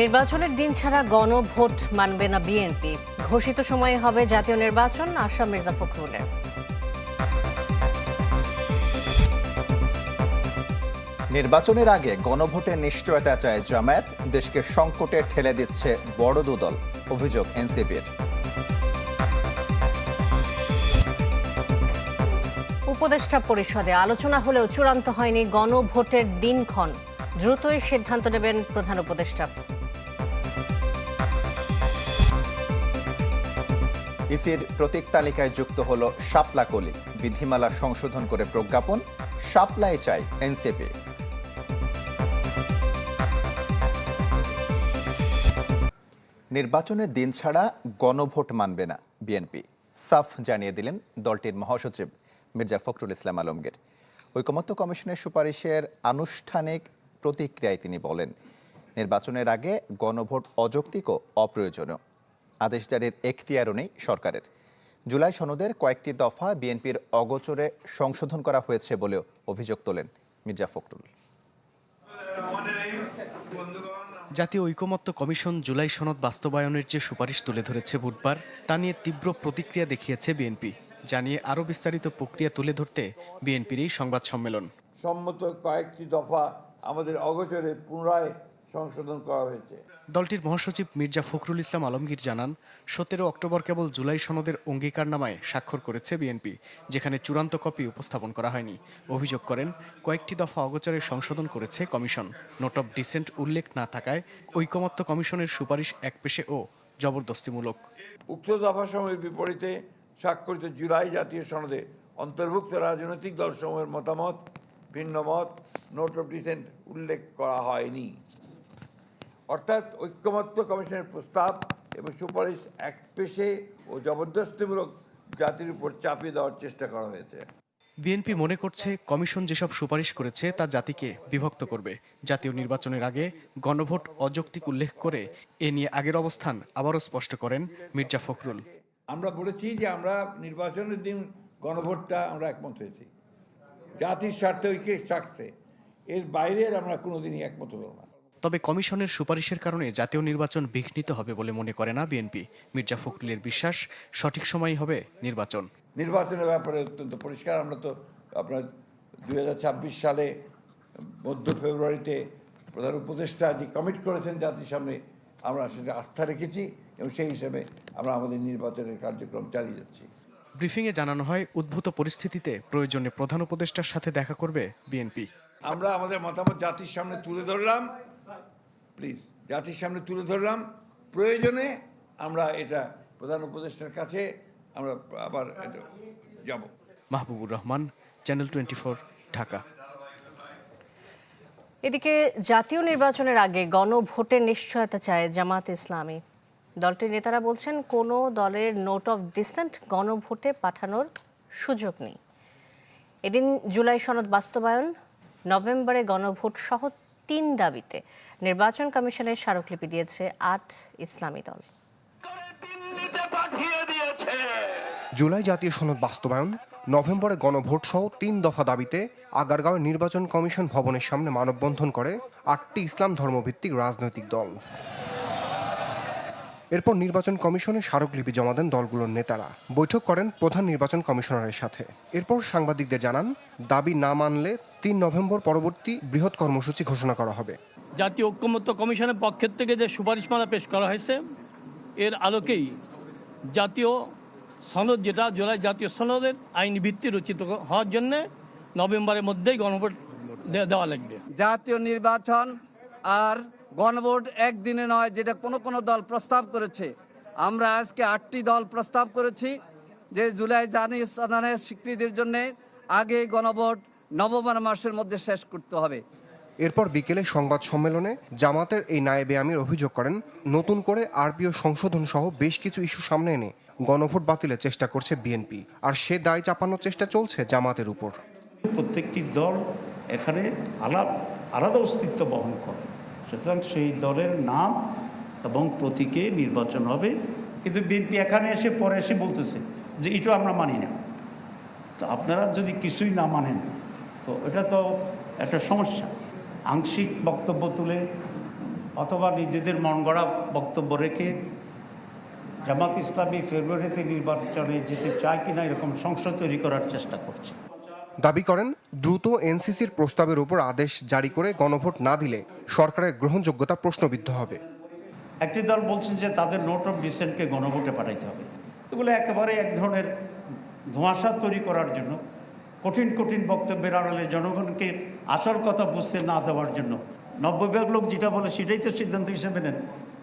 নির্বাচনের দিন ছাড়া গণভোট মানবে না বিএনপি। ঘোষিত সময়ে হবে জাতীয় নির্বাচন আশা মির্জা ফখরুলের। নির্বাচনের আগে গণভোটের নিশ্চয়তা চায় জামায়াত দেশকে সংকটে ঠেলে দিচ্ছে বড় দুদল অভিযোগ এনসিপির। উপদেষ্টা পরিষদে আলোচনা হলেও চূড়ান্ত হয়নি গণভোটের দিনক্ষণ। দ্রুতই সিদ্ধান্ত নেবেন প্রধান উপদেষ্টা। ইসির প্রতীক তালিকায় যুক্ত হল শাপলা কলি, বিধিমালা সংশোধন করে প্রজ্ঞাপন শাপলাই চাই এনসিপি। নির্বাচনের দিন ছাড়া গণভোট মানবে না বিএনপি। সাফ জানিয়ে দিলেন দলটির মহাসচিব মির্জা ফখরুল ইসলাম আলমগীর। ঐকমত্য কমিশনের সুপারিশের আনুষ্ঠানিক প্রতিক্রিয়ায় তিনি বলেন, নির্বাচনের আগে গণভোট অযৌক্তিক ও অপ্রয়োজনীয়। আদেশ জারির এখতিয়ারও নেই সরকারের। জুলাই সনদের কয়েকটি দফা বিএনপির অগোচরে সংশোধন করা হয়েছে বলেও অভিযোগ তোলেন মির্জা ফখরুল। জাতীয় ঐকমত্য কমিশন জুলাই সনদ বাস্তবায়নের যে সুপারিশ তুলে ধরেছে বুধবার তা নিয়ে তীব্র প্রতিক্রিয়া দেখিয়েছে বিএনপি জানিয়ে আরও বিস্তারিত প্রক্রিয়া তুলে ধরতে বিএনপির এই সংবাদ সম্মেলন। সম্মত কয়েকটি দফা আমাদের অগোচরে পুনরায় সংশোধন করা হয়েছে। দলটির মহাসচিব মির্জা ফখরুল ইসলাম আলমগীর জানান, সতেরো অক্টোবর কেবল জুলাই সনদের অঙ্গীকারনামায় স্বাক্ষর করেছে বিএনপি, যেখানে চূড়ান্ত কপি উপস্থাপন করা হয়নি। অভিযোগ করেন, কয়েকটি দফা অগোচরে সংশোধন করেছে কমিশন। নোট অফ ডিসেন্ট উল্লেখ না থাকায় ঐকমত্য কমিশনের সুপারিশ একপেশে ও জবরদস্তিমূলক। উক্ত দফা সময়ের বিপরীতে স্বাক্ষরিত জুলাই জাতীয় সনদে অন্তর্ভুক্ত রাজনৈতিক দলসমূহের মতামত, ভিন্ন মত নোট অফ ডিসেন্ট উল্লেখ করা হয়নি। অর্থাৎ ঐক্যমত্য কমিশনের প্রস্তাব এবং সুপারিশ এক পেশে ও জবরদস্তিমূলক জাতির উপর চাপিয়ে দেওয়ার চেষ্টা করা হয়েছে। বিএনপি মনে করছে কমিশন যেসব সুপারিশ করেছে তা জাতিকে বিভক্ত করবে। জাতীয় নির্বাচনের আগে গণভোট অযৌক্তিক উল্লেখ করে এ নিয়ে আগের অবস্থান আবারও স্পষ্ট করেন মির্জা ফখরুল। আমরা বলেছি যে আমরা নির্বাচনের দিন গণভোটটা আমরা একমত হয়েছি। জাতির স্বার্থে ঐক্যের স্বার্থে। এর বাইরের আমরা কোনোদিনই একমত হব না। তবে কমিশনের সুপারিশের কারণে জাতীয় নির্বাচন বিঘ্নিত হবে বলে মনে করে না বিএনপি। মির্জা ফখরুলের বিশ্বাস সঠিক সময়ই হবে নির্বাচন। নির্বাচনের ব্যাপারে অত্যন্ত পরিষ্কার। আমরা তো আপনার দু হাজার ছাব্বিশ সালে মধ্য ফেব্রুয়ারিতে প্রধান উপদেষ্টা যে কমিট করেছেন জাতির সামনে আমরা সেটা আস্থা রেখেছি এবং সেই হিসেবে আমরা আমাদের নির্বাচনের কার্যক্রম চালিয়ে যাচ্ছি। ব্রিফিংয়ে জানানো হয় উদ্ভূত পরিস্থিতিতে প্রয়োজনে প্রধান উপদেষ্টার সাথে দেখা করবে বিএনপি। আমরা আমাদের মতামত জাতির সামনে তুলে ধরলাম। প্লিজ জাতির সামনে তুলে ধরলাম। প্রয়োজনে আমরা এটা প্রধান উপদেষ্টার কাছে আমরা আবার যাব। Mahbubur Rahman channel twenty Dhaka. এদিকে জাতীয় নির্বাচনের আগে গণভোটের নিশ্চয়তা চায় জামাত ইসলামী। দলটির নেতারা বলছেন কোনো দলের নোট অফ ডিসেন্ট গণভোটে পাঠানোর সুযোগ নেই। এদিন জুলাই সনদ বাস্তবায়ন নভেম্বরে গণভোট সহ তিন দাবিতে নির্বাচন কমিশনের স্মারকলিপি দিয়েছে আট ইসলামী দল। জুলাই জাতীয় সনদ বাস্তবায়ন, নভেম্বরে গণভোট সহ তিন দফা দাবিতে আগারগাঁও নির্বাচন কমিশন ভবনের সামনে মানববন্ধন করে আটটি ইসলাম ধর্মভিত্তিক রাজনৈতিক দল। এরপর নির্বাচন কমিশনে স্মারকলিপি জমা দেন দলগুলোর নেতারা। বৈঠক করেন প্রধান নির্বাচন কমিশনারের সাথে। এরপর সাংবাদিকদের জানান দাবি না মানলে তিন নভেম্বর পরবর্তী বৃহৎ কর্মসূচি ঘোষণা করা হবে। জাতীয় ঐক্যমত্য কমিশনের পক্ষের থেকে যে সুপারিশমালা পেশ করা হয়েছে এর আলোকেই জাতীয় সনদ যেটা জুলাই জাতীয় সনদের আইন ভিত্তি রচিত হওয়ার জন্যে নভেম্বরের মধ্যেই গণভোট দেওয়া লাগবে। জাতীয় নির্বাচন আর গণভোট একদিনে নয় যেটা কোনো কোনো দল প্রস্তাব করেছে। আমরা আজকে আটটি দল প্রস্তাব করেছি যে জুলাই জানি সদনের স্বীকৃতির জন্য আগে গণভোট নভেম্বর মাসের মধ্যে শেষ করতে হবে। এরপর বিকেলে সংবাদ সম্মেলনে জামাতের এই নায়েবে আমির অভিযোগ করেন নতুন করে আরপিও সংশোধন সহ বেশ কিছু ইস্যু সামনে এনে গণভোট বাতিলের চেষ্টা করছে বিএনপি। আর সে দায় চাপানোর চেষ্টা চলছে জামাতের উপর। প্রত্যেকটি দল এখানে আলাদা আলাদা অস্তিত্ব বহন করে। সুতরাং সেই দলের নাম এবং প্রতীকে নির্বাচন হবে। কিন্তু বিএনপি এখানে এসে পরে এসে বলতেছে যে এটা আমরা মানি না। তো আপনারা যদি কিছুই না মানেন, তো এটা তো একটা সমস্যা। আংশিক বক্তব্য তুলে অথবা নিজেদের মন গড়া বক্তব্য রেখে জামাত ইসলামী ফেব্রুয়ারিতে নির্বাচনে যেতে চায় কিনা এরকম সংসদ তৈরি করার চেষ্টা করছে। দাবি করেন, দ্রুত এনসিসির প্রস্তাবের উপর আদেশ জারি করে গণভোট না দিলে সরকারের গ্রহণযোগ্যতা প্রশ্নবিদ্ধ হবে। একটি দল বলছেন যে তাদের নোট অফ ডিসেন্টকে গণভোটে পাঠাইতে হবে। এগুলো একেবারে এক ধরনের ধোঁয়াশা তৈরি করার জন্য, কঠিন কঠিন বক্তব্যের আড়ালে জনগণকে আসল কথা বুঝতে না দেওয়ার জন্য। নব্বই ভাগ লোক যেটা বলে সেটাই তো সিদ্ধান্ত হিসেবে নেন।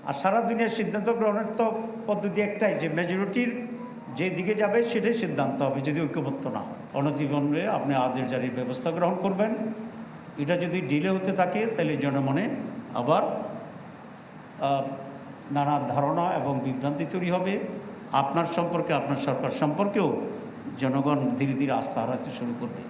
আর সারা দুনিয়ার সিদ্ধান্ত গ্রহণের তো পদ্ধতি একটাই, যে মেজরিটির যে দিকে যাবে সেটাই সিদ্ধান্ত হবে যদি ঐক্যবদ্ধ না হয়। অনতিবন্ধে আপনি আদেশ জারির ব্যবস্থা গ্রহণ করবেন। এটা যদি ডিলে হতে থাকে, তাহলে জনমনে আবার নানা ধারণা এবং বিভ্রান্তি তৈরি হবে। আপনার সম্পর্কে, আপনার সরকার সম্পর্কেও জনগণ ধীরে ধীরে আস্থা হারাতে শুরু করবে।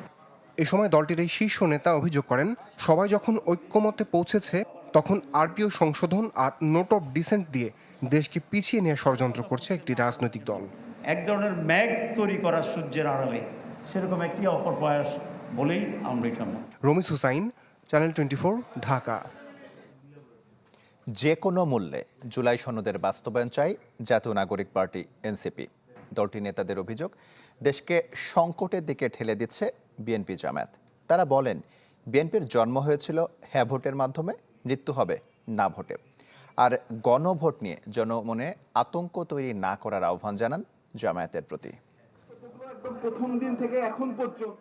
এ সময় দলটির এই শীর্ষ নেতা অভিযোগ করেন, সবাই যখন ঐক্যমতে পৌঁছেছে, তখন আরপিও সংশোধন আর নোট অফ ডিসেন্ট দিয়ে দেশকে পিছিয়ে নিয়ে ষড়যন্ত্র করছে একটি রাজনৈতিক দল। এক ধরনের ম্যাগ তৈরি করা সূর্যের আড়ালে। সেরকম একটি অপপ্রয়াস বলেই আমরা এটা মনে। Ramis Hussain channel twenty Dhaka. যে কোনো মূল্যে জুলাই সনদের বাস্তবায়ন চাই জাতীয় নাগরিক পার্টি এনসিপি। দলটির নেতাদের অভিযোগ দেশকে সংকটের দিকে ঠেলে দিচ্ছে বিএনপি জামায়াত। তারা বলেন বিএনপির জন্ম হয়েছিল হ্যাঁ ভোটের মাধ্যমে মৃত্যু হবে না ভোটে। আর গণভোট নিয়ে জনমনে আতঙ্ক তৈরি না করার আহ্বান জানান জামায়াতের প্রতি।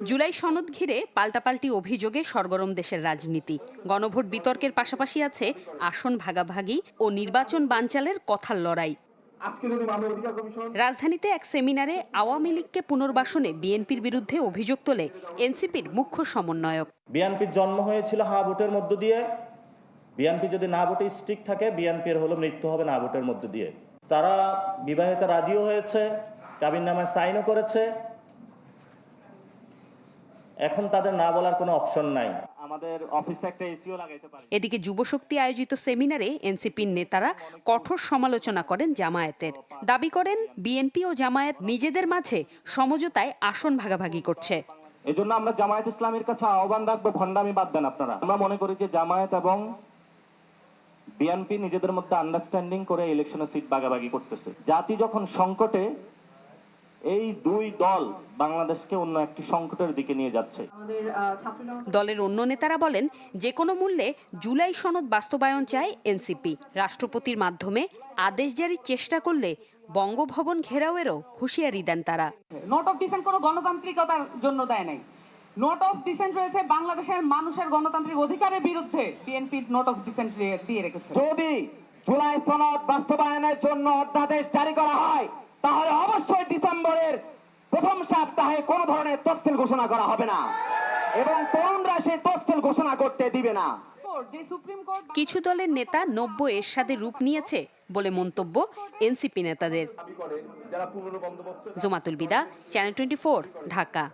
জুলাই সনদ ঘিরে পাল্টাপাল্টি অভিযোগে সরগরম দেশের রাজনীতি। গণভোট বিতর্কের পাশাপাশি আছে আসন ভাগাভাগি ও নির্বাচন বানচালের কথার লড়াই। রাজধানীতে এক সেমিনারে আওয়ামী লীগকে পুনর্বাসনে বিএনপির বিরুদ্ধে অভিযোগ তোলে এনসিপির মুখ্য সমন্বয়ক। বিএনপির জন্ম হয়েছিল হা ভোটের মধ্য দিয়ে। বিএনপি যদি না ভোটে স্টিক থাকে বিএনপির হলো মৃত্যু হবে না ভোটের মধ্য দিয়ে। তারা বিবাহিত রাজিও হয়েছে কাবিন নামায় সাইনও করেছে। এখন তাদের না বলার কোনো অপশন নাই। আমাদের অফিসে একটা এসিও লাগাইতে পারে। এদিকে যুবশক্তি আয়োজিত সেমিনারে এনসিপির নেতারা কঠোর সমালোচনা করেন জামায়াতের। দাবি করেন বিএনপি ও জামায়াত নিজেদের মাঝে সমঝোতায় আসন ভাগাভাগি করছে। এজন্য আমরা জামায়াত ইসলামের কাছে আহ্বান রাখব ভণ্ডামি বাদ দেন আপনারা। আমরা মনে করি যে জামায়াত এবং বিএনপি নিজেদের মধ্যে আন্ডারস্ট্যান্ডিং করে ইলেকশনের সিট ভাগাভাগি করতেছে। জাতি যখন সংকটে এই দুই দল বাংলাদেশকে অন্য একটি সংকটের দিকে নিয়ে যাচ্ছে। দলের অন্য নেতারা বলেন যে কোনো মূল্যে জুলাই সনদ বাস্তবায়ন চায় এনসিপি রাষ্ট্রপতির মাধ্যমে আদেশ জারির চেষ্টা করলে বঙ্গভবন ঘেরাওয়েরও হুঁশিয়ারি দেন তারা। নোট অফ ডিসেন্ট কোনো গণতান্ত্রিকতার জন্য দেয় নাই। নোট অফ ডিসেন্ট রয়েছে বাংলাদেশের মানুষের গণতান্ত্রিক অধিকারের বিরুদ্ধে। বিএনপি নোট অফ ডিসেন্ট দিয়ে রেখেছে। যদি জুলাই সনদ বাস্তবায়নের জন্য অধ্যাদেশ জারি করা হয় তাহলে অবশ্যই ডিসেম্বরের প্রথম সপ্তাহে কোনো ধরনের তফসিল ঘোষণা করা হবে না। এবং তরুণরা সেই তফসিল ঘোষণা করতে দিবে না। যে সুপ্রিম কোর্ট কিছু দলের নেতা নব্য এরশাদের রূপ নিয়েছে বলে মন্তব্য এনসিপি নেতাদের। জোমাতুল বিদা চ্যানেল টোয়েন্টি ঢাকা।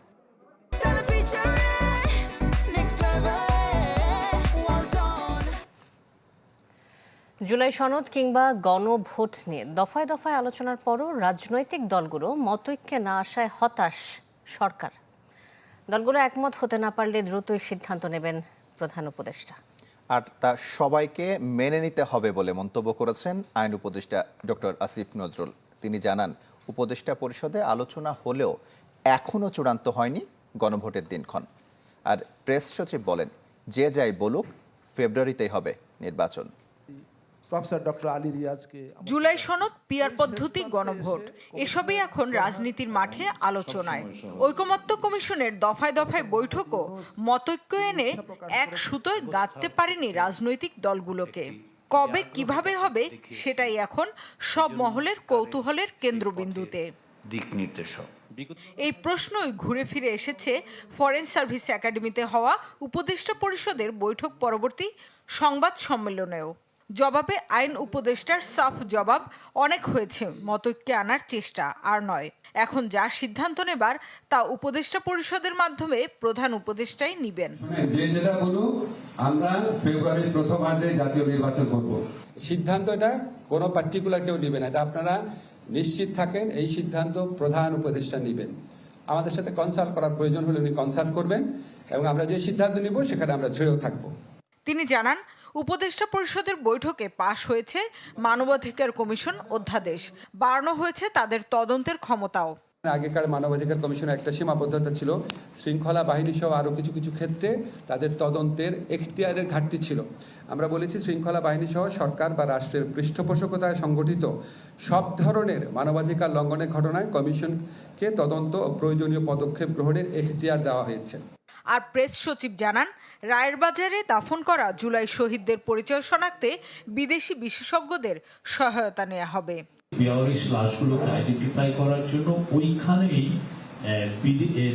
জুলাই সনদ কিংবা গণভোট নিয়ে দফায় দফায় আলোচনার পরও রাজনৈতিক দলগুলো মতৈক্যে না আসায় হতাশ সরকার। দলগুলো একমত হতে না পারলে দ্রুতই সিদ্ধান্ত নেবেন প্রধান উপদেষ্টা। আর তা সবাইকে মেনে নিতে হবে বলে মন্তব্য করেছেন আইন উপদেষ্টা ডক্টর আসিফ নজরুল। তিনি জানান, উপদেষ্টা পরিষদে আলোচনা হলেও এখনও চূড়ান্ত হয়নি। গণভোটের দিনক্ষণ। আর প্রেস সচিব বলেন যে যাই বলুক ফেব্রুয়ারিতেই হবে নির্বাচন। প্রফেসর ডক্টর আলী রিয়াজকে জুলাই সনদ পিয়ার পদ্ধতি গণভোট এসবই এখন রাজনীতির মাঠে আলোচনায়। ঐকমত্য কমিশনের দফায় দফায় বৈঠকও মতৈক্য এনে এক সুতোয় গাঁথতে পারেনি রাজনৈতিক দলগুলোকে। কবে কীভাবে হবে সেটাই এখন সব মহলের কৌতূহলের কেন্দ্রবিন্দুতে। দিক নির্দেশক। এই প্রশ্নই ঘুরে ফিরে এসেছে ফরেন সার্ভিস একাডেমিতে হওয়া উপদেষ্টা পরিষদের বৈঠক পরবর্তী সংবাদ সম্মেলনেও। জবাবে আইন উপদেষ্টার সাফ জবাব অনেক হয়েছে মতৈক্যে আনার চেষ্টা আর নয়। এখন যা সিদ্ধান্ত নেবার তা উপদেষ্টা পরিষদের মাধ্যমে প্রধান উপদেষ্টাই নিবেন। আমরা ফেব্রুয়ারির জাতীয় নির্বাচন করব। সিদ্ধান্তটা কোনো পার্টিকুলার কেউ নেবে না। এটা আপনারা নিশ্চিত থাকেন, এই সিদ্ধান্ত প্রধান উপদেষ্টা নেবেন। আমাদের সাথে কনসাল্ট করার প্রয়োজন হলে উনি কনসাল্ট করবেন এবং আমরা যে সিদ্ধান্ত নিব সেখানে আমরা ছেড়েও থাকব। তিনি জানান, উপদেষ্টা পরিষদের বৈঠকে পাশ হয়েছে মানবাধিকার কমিশন অধ্যাদেশ। বাড়ানো হয়েছে তাদের তদন্তের ক্ষমতাও। আগেকার মানবাধিকার কমিশনের একটা সীমাবদ্ধতা ছিল। শৃঙ্খলা বাহিনী সহ আরও কিছু কিছু ক্ষেত্রে তাদের তদন্তের এখতিয়ারের ঘাটতি ছিল। আমরা বলেছি শৃঙ্খলা বাহিনী সহ সরকার বা রাষ্ট্রের পৃষ্ঠপোষকতায় সংগঠিত সব ধরনের মানবাধিকার লঙ্ঘনের ঘটনায় কমিশনকে তদন্ত ও প্রয়োজনীয় পদক্ষেপ গ্রহণের এখতিয়ার দেওয়া হয়েছে। আর প্রেস সচিব জানান রায়ের বাজারে দাফন করা জুলাই শহীদদের পরিচয় শনাক্তে বিদেশি বিশেষজ্ঞদের সহায়তা নেওয়া হবে। বেওয়ারিশ লাশগুলোকে আইডেন্টিফাই করার জন্য ওইখানেই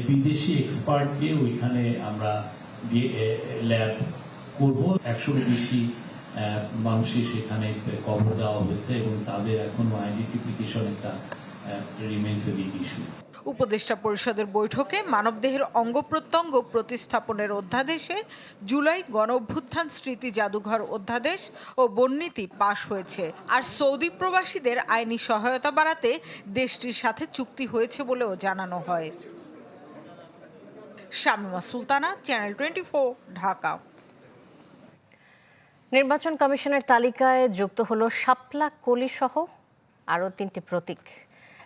বিদেশি এক্সপার্টকে ওইখানে আমরা ল্যাব করব। একশো বেশি মানুষের সেখানে কবর দেওয়া হয়েছে এবং তাদের এখনও আইডেন্টিফিকেশন একটা রিমেন্স এ বিগ ইস্যু উপদেষ্টা পরিষদের বৈঠকে মানবদেহের অঙ্গ প্রত্যঙ্গ প্রতিস্থাপনের অধ্যাদেশে জুলাই গণ অভ্যুত্থান স্মৃতি জাদুঘর অধ্যাদেশ ও বর্ণিতি পাশ হয়েছে। আর সৌদি প্রবাসীদের আইনি সহায়তা বাড়াতে দেশটির সাথে চুক্তি হয়েছে বলেও জানানো হয়। Shamima Sultana, channel twenty Dhaka. নির্বাচন কমিশনের তালিকায় যুক্ত হলো শাপলা কলি সহ আরও তিনটি প্রতীক।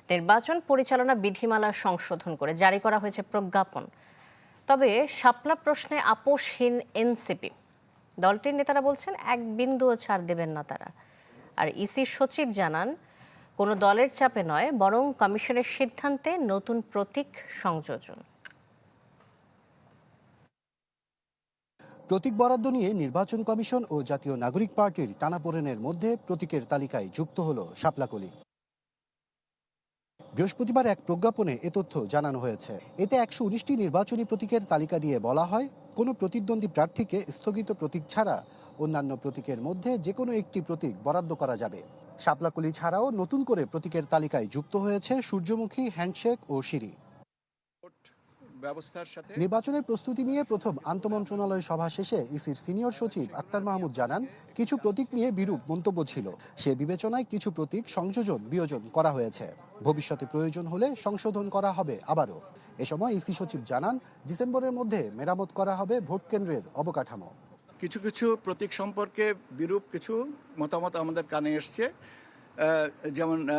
নির্বাচন পরিচালনা বিধিমালা সংশোধন করে জারি করা হয়েছে প্রজ্ঞাপন। তবে শাপলা প্রশ্নে আপোষহীন এনসিপি। দলটির নেতারা বলছেন, এক বিন্দুও ছাড় দেবেন না তারা। আর ইসি সচিব জানান, কোনো দলের চাপে নয়, বরং কমিশনের সিদ্ধান্তে নতুন প্রতীক সংযোজন। প্রতীক বরাদ্দ নিয়ে নির্বাচন কমিশন ও জাতীয় নাগরিক পার্টির টানাপোড়েনের মধ্যে প্রতীকের তালিকায় যুক্ত হল শাপলাকলি। বৃহস্পতিবার এক প্রজ্ঞাপনে এ তথ্য জানানো হয়েছে। এতে একশো উনিশটি নির্বাচনী প্রতীকের তালিকা দিয়ে বলা হয়, কোনো প্রতিদ্বন্দ্বী প্রার্থীকে স্থগিত প্রতীক ছাড়া অন্যান্য প্রতীকের মধ্যে যে কোনো একটি প্রতীক বরাদ্দ করা যাবে। শাপলাকুলি ছাড়াও নতুন করে প্রতীকের তালিকায় যুক্ত হয়েছে সূর্যমুখী, হ্যান্ডশেক ও সিঁড়ি। ব্যবস্থার সাথে নির্বাচনের প্রস্তুতি নিয়ে প্রথম আন্তমন্ত্রণালয় সভা শেষে ইসির সিনিয়র সচিব আক্তার মাহমুদ জানান কিছু প্রতীক নিয়ে বিরূপ মন্তব্য ছিল। সে বিবেচনায় কিছু প্রতীক সংযোজন বিয়োজন করা হয়েছে। ভবিষ্যতে প্রয়োজন হলে সংশোধন করা হবে আবারও। এ সময় ইসি সচিব জানান ডিসেম্বরের মধ্যে মেরামত করা হবে ভোট কেন্দ্রের অবকাঠামো। কিছু কিছু প্রতীক সম্পর্কে বিরূপ কিছু মতামত আমাদের কানে এসছে। যেমন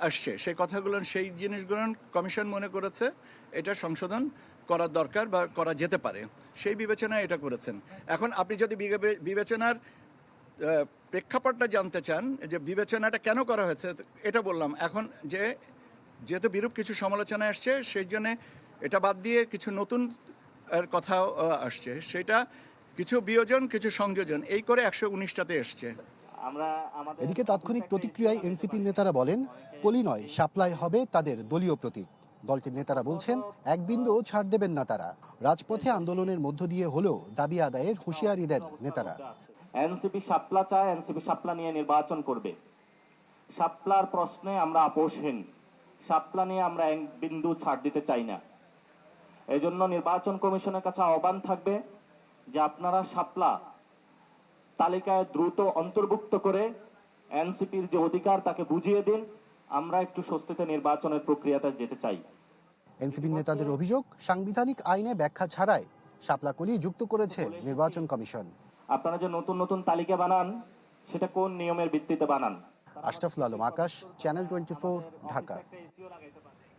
আসছে। সেই কথাগুলো, সেই জিনিসগুলো কমিশন মনে করেছে, এটা সংশোধন করার দরকার বা করা যেতে পারে। সেই বিবেচনায় এটা করেছেন। এখন আপনি যদি বিবে- বিবেচনার প্রেক্ষাপটটা জানতে চান, যে বিবেচনাটা কেন করা হয়েছে, এটা বললাম। এখন যে, যেহেতু বিরূপ কিছু সমালোচনা আসছে, সেই জন্যে এটা বাদ দিয়ে কিছু নতুন কথাও আসছে। সেটা কিছু বিয়োজন, কিছু সংযোজন, এই করে একশো উনিশটাতে এসছে। এদিকে তাৎক্ষণিক প্রতিক্রিয়ায় এনসিপির নেতারা বলেন কলি নয় সাপ্লাই হবে তাদের দলীয় প্রতীক। দলটির নেতারা বলছেন এক বিন্দুও ছাড় দেবেন না তারা। রাজপথে আন্দোলনের মধ্য দিয়ে হলেও দাবি আদায়ের হুঁশিয়ারি দেন নেতারা। এনসিপি শাপলা চায় এনসিপি শাপলা নিয়ে নির্বাচন করবে। শাপলার প্রশ্নে আমরা আপোষহীন। শাপলা নিয়ে আমরা এক বিন্দু ছাড় দিতে চাই না। এজন্য নির্বাচন কমিশনের কাছে আহ্বান থাকবে যে আপনারা শাপলা তালিকায় দ্রুত অন্তর্ভুক্ত করে এনসিপির যে অধিকার তাকে বুঝিয়ে দিন। আমরা একটু স্বস্তিতে নির্বাচনের প্রক্রিয়াতে যেতে চাই। এনসিপির নেতাদের অভিযোগ সাংবিধানিক আইনে ব্যাখ্যা ছাড়াই শাপলাকলি যুক্ত করেছে নির্বাচন কমিশন। আপনারা যে নতুন নতুন তালিকা বানান সেটা কোন নিয়মের ভিত্তিতে বানান? Ashraful Alam Akash channel twenty Dhaka.